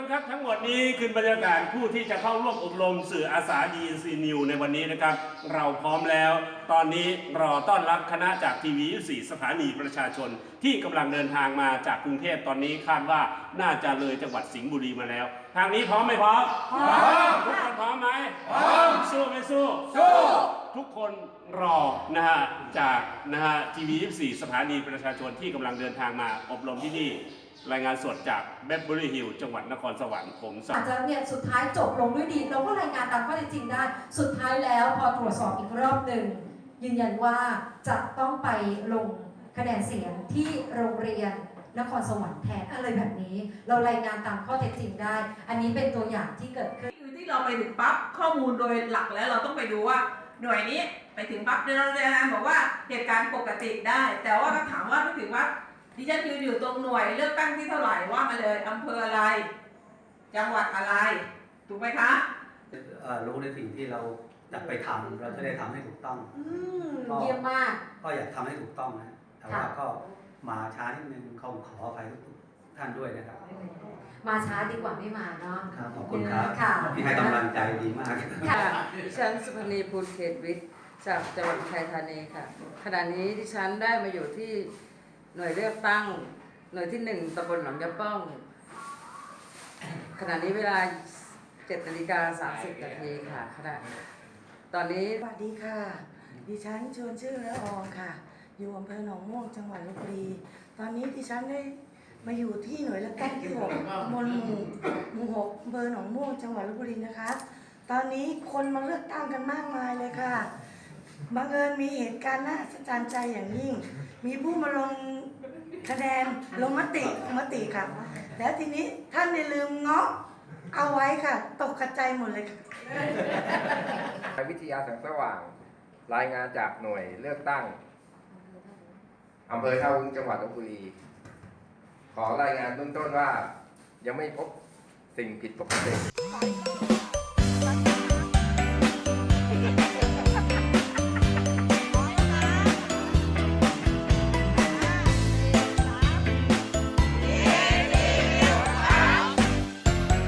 ผู้ชมครับทั้งหมดนี้คือบรรยากาศผู้ที่จะเข้าร่วมอบรมสื่ออาสา DNC New ในวันนี้นะครับ เราพร้อมแล้ว ตอนนี้รอต้อนรับคณะจากทีวี24สถานีประชาชน ที่กำลังเดินทางมาจากกรุงเทพตอนนี้คาดว่าน่าจะเลยจังหวัดสิงห์บุรีมาแล้ว ทางนี้พร้อมไหมพร้อมพร้อมทุกคนพร้อมไหมพร้อมสู้ไหมสู้สู้ ทุกคนรอนะฮะจากนะฮะทีวี24 สถานีประชาชนที่กำลังเดินทางมาอบรมที่นี่ รายงานสดจากเบเบอรี่ฮิลล์จังหวัดนครสวรรค์ผมสัอาจจะเนี่ยสุดท้ายจบลงด้วยดี เราก็รายงานตามข้อเท็จจริงได้ สุดท้ายแล้วพอตรวจสอบอีกรอบหนึ่ง ยืนยันว่าจะต้องไปลงคะแนนเสียงที่โรงเรียนนครสวรรค์แทนอะไรแบบนี้ เรารายงานตามข้อเท็จจริงได้ อันนี้เป็นตัวอย่างที่เกิดขึ้น คือที่เราไปถึงปั๊บข้อมูลโดยหลักแล้วเราต้องไปดูว่า หน่วยนี้ไปถึงปั๊บเรารายงานบอกว่าเหตุการณ์ปกติได้ แต่ว่าถ้าถามว่าไปถึงว่าดิฉันยืนอยู่ตรงหน่วยเลือกตั้งที่เท่าไหร่ว่ามาเลยอำเภออะไร จังหวัดอะไร ถูกไหมคะเอ่อรู้ในสิ่งที่เราจะไปทำเราจะได้ทำให้ถูกต้อง อืมเยี่ยมมาก ก็อยากทำให้ถูกต้องนะแต่ว่าค่ะ ก็มาช้านิดนึงขอขออภัยทุกๆ ท่านด้วยนะครับ มาช้าดีกว่าไม่มาเนาะ ครับขอบคุณครับค่ะ ที่ให้กำลังใจดีมาก ค่ะดิฉันสุพนีภูลเขตวิทย์จากจังหวัดอุทัยธานีค่ะ ขณะนี้ดิฉันได้มาอยู่ที่หน่วยเลือกตั้ง หน่วยที่หนึ่งตำบลหนองยะป้อง ขณะนี้เวลา7นาฬิกา30นาทีค่ะขณะตอนนี้สวัสดีค่ะ ดิฉันชวนชื่อละอองค่ะ อยู่อำเภอหนองม่วงจังหวัดลบบุรี ตอนนี้ดิฉันได้ มาอยู่ที่หน่วยเลือกตั้งที่หกตำบลหมู่หมู่หกอำเภอหนองม่วงจังหวัดลบบุรีนะคะ ตอนนี้คนมาเลือกตั้งกันมากมายเลยค่ะ บังเอิญมีเหตุการณ์น่าสะใจใจอย่างยิ่ง มีผู้มาลงคะแนนลงมติลงมติค่ะ แล้วทีนี้ท่านได้ลืมเงาะเอาไว้ค่ะ ตกกระจายหมดเลยค่ะ นายวิทยาแสงสว่าง รายงานจากหน่วยเลือกตั้งอำเภอท่าวุ้งจังหวัดลบบุรี ขอรายงานเบื้องต้นว่า ยังไม่พบสิ่งผิดปกติ